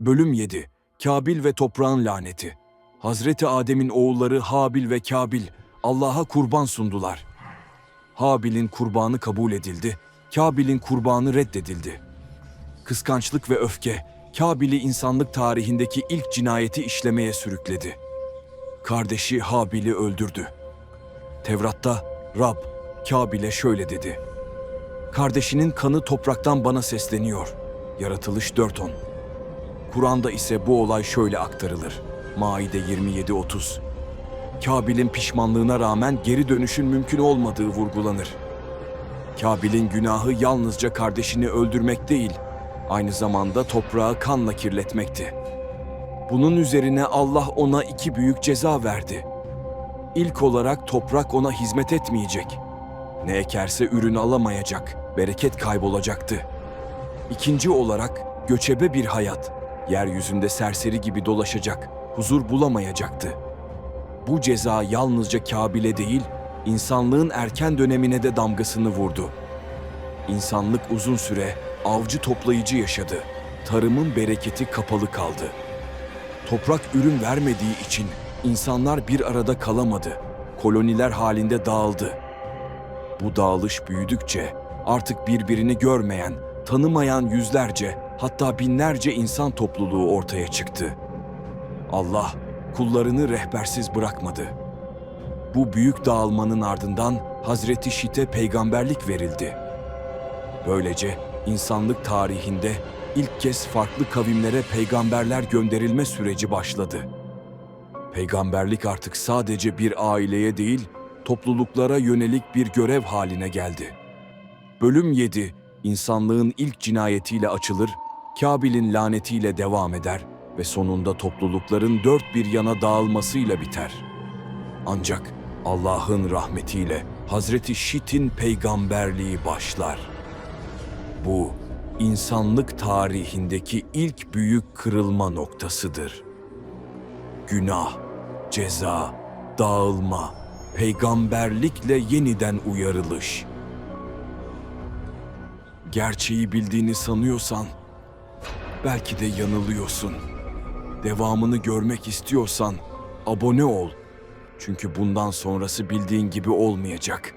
Bölüm 7 Kabil ve toprağın laneti Hazreti Adem'in oğulları Habil ve Kabil Allah'a kurban sundular. Habil'in kurbanı kabul edildi, Kabil'in kurbanı reddedildi. Kıskançlık ve öfke Kabil'i insanlık tarihindeki ilk cinayeti işlemeye sürükledi. Kardeşi Habil'i öldürdü. Tevrat'ta Rab Kabil'e şöyle dedi. Kardeşinin kanı topraktan bana sesleniyor. Yaratılış 4.10 Kur'an'da ise bu olay şöyle aktarılır. Maide 27.30 Kabil'in pişmanlığına rağmen geri dönüşün mümkün olmadığı vurgulanır. Kabil'in günahı yalnızca kardeşini öldürmek değil, aynı zamanda toprağı kanla kirletmekti. Bunun üzerine Allah ona iki büyük ceza verdi. İlk olarak toprak ona hizmet etmeyecek. Ne ekerse ürün alamayacak, bereket kaybolacaktı. İkinci olarak göçebe bir hayat, yeryüzünde serseri gibi dolaşacak, huzur bulamayacaktı. Bu ceza yalnızca Kabil'e değil, insanlığın erken dönemine de damgasını vurdu. İnsanlık uzun süre avcı toplayıcı yaşadı. Tarımın bereketi kapalı kaldı. Toprak ürün vermediği için insanlar bir arada kalamadı. Koloniler halinde dağıldı. Bu dağılış büyüdükçe artık birbirini görmeyen, tanımayan yüzlerce, hatta binlerce insan topluluğu ortaya çıktı. Allah kullarını rehbersiz bırakmadı. Bu büyük dağılmanın ardından Hazreti Şit'e peygamberlik verildi. Böylece insanlık tarihinde ilk kez farklı kavimlere peygamberler gönderilme süreci başladı. Peygamberlik artık sadece bir aileye değil, topluluklara yönelik bir görev haline geldi. Bölüm 7, insanlığın ilk cinayetiyle açılır, Kabil'in lanetiyle devam eder ve sonunda toplulukların dört bir yana dağılmasıyla biter. Ancak Allah'ın rahmetiyle Hazreti Şit'in peygamberliği başlar. Bu, insanlık tarihindeki ilk büyük kırılma noktasıdır. Günah, ceza, dağılma, peygamberlikle yeniden uyarılış. Gerçeği bildiğini sanıyorsan belki de yanılıyorsun. Devamını görmek istiyorsan abone ol. Çünkü bundan sonrası bildiğin gibi olmayacak.